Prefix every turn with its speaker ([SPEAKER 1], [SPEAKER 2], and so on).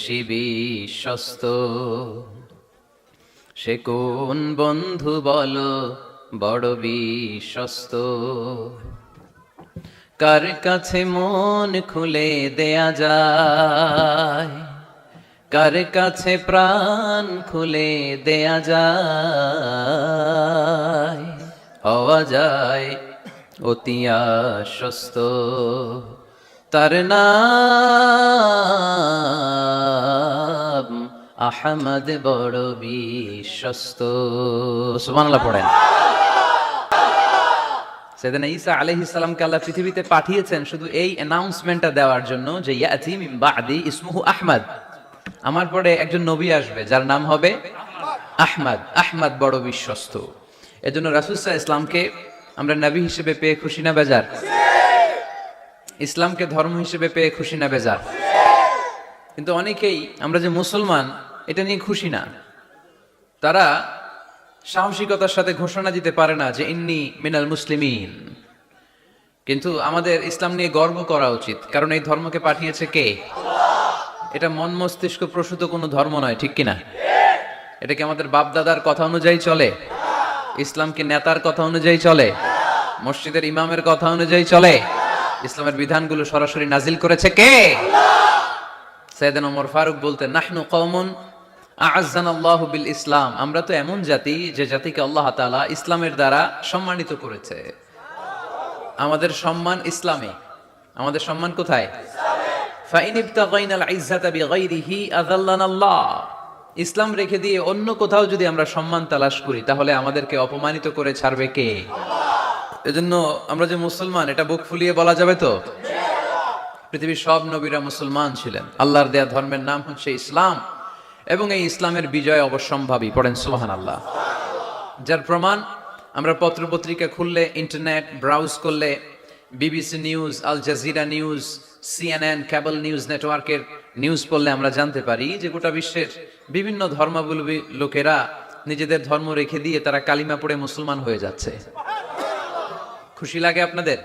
[SPEAKER 1] বেশি বিশ্বস্ত। সে কোন বন্ধু বলো, বড় বিশ্বস্ত। কার কাছে মন খুলে দেয়া যায়? কার কাছে প্রাণ খুলে দেয়া যায়? হওয়া যায় অতি আশ্বস্ত। তার নাম আহমদ বড় বিশ্বস্ত। সুবহানাল্লাহ পড়েন। সেদিন ঈসা আলাইহিস সালামকে আল্লাহ পৃথিবীতে পাঠিয়েছেন শুধু এই অ্যানাউন্সমেন্টটা দেওয়ার জন্য যে, ইয়াতি বাদি ইসমুহু আহমদ। আমার পরে একজন নবী আসবে, যার নাম হবে আহমদ। আহমদ বড় বিশ্বস্ত। এজন্য রাসূলুল্লাহ ইসলামকে আমরা নবী হিসেবে পেয়ে খুশি না বেজার? ইসলামকে ধর্ম হিসেবে পেয়ে খুশি না বেজার? কিন্তু অনেকেই, আমরা যে মুসলমান এটা নিয়ে খুশি না। তারা সাহসিকতার সাথে ঘোষণা দিতে পারে না যে ইন্নি মিনাল মুসলিমিন। কিন্তু আমাদের ইসলাম নিয়ে গর্ব করা উচিত। কারণ এই ধর্মকে পাঠিয়েছে কে? এটা মন মস্তিষ্ক প্রসূত কোনো ধর্ম নয়, ঠিক কিনা? এটা কি আমাদের বাপ দাদার কথা অনুযায়ী চলে? ইসলাম কি নেতার কথা অনুযায়ী চলে? মসজিদের ইমামের কথা অনুযায়ী চলে? ইসলামের বিধানগুলো সরাসরি নাজিল করেছে কে? সৈয়দান ওমর ফারুক বলতেন, নাহনু কওমুন আযান বিল ইসলাম। আমরা তো এমন জাতি যে জাতিকে আল্লাহ তাআলা ইসলামের দ্বারা সম্মানিত করেছে। আমাদের সম্মান ইসলামে। আমাদের সম্মান কোথায়? ইসলাম রেখে দিয়ে অন্য কোথাও যদি আমরা সম্মান তালাশ করি, তাহলে আমাদেরকে অপমানিত করে ছাড়বে কে? এজন্য আমরা যে মুসলমান, এটা বুক ফুলিয়ে বলা যাবে তো? পৃথিবীর সব নবীরা মুসলমান ছিলেন। আল্লাহর দেয়া ধর্মের নাম হচ্ছে ইসলাম। এবং এই ইসলামের বিজয় অবশ্যম্ভাবী, পড়েন সুবহান আল্লাহ যার প্রমাণ, আমরা পত্রপত্রিকা খুললে, ইন্টারনেট ব্রাউজ করলে, BBC news, Al Jazeera news, CNN cable news নেটওয়ার্কের নিউজ পড়লে আমরা জানতে পারি যে গোটা বিশ্বের বিভিন্ন ধর্মাবলম্বী লোকেরা নিজেদের ধর্ম রেখে দিয়ে তারা কালিমা পড়ে মুসলমান হয়ে যাচ্ছে। খুশি লাগে আপনাদের?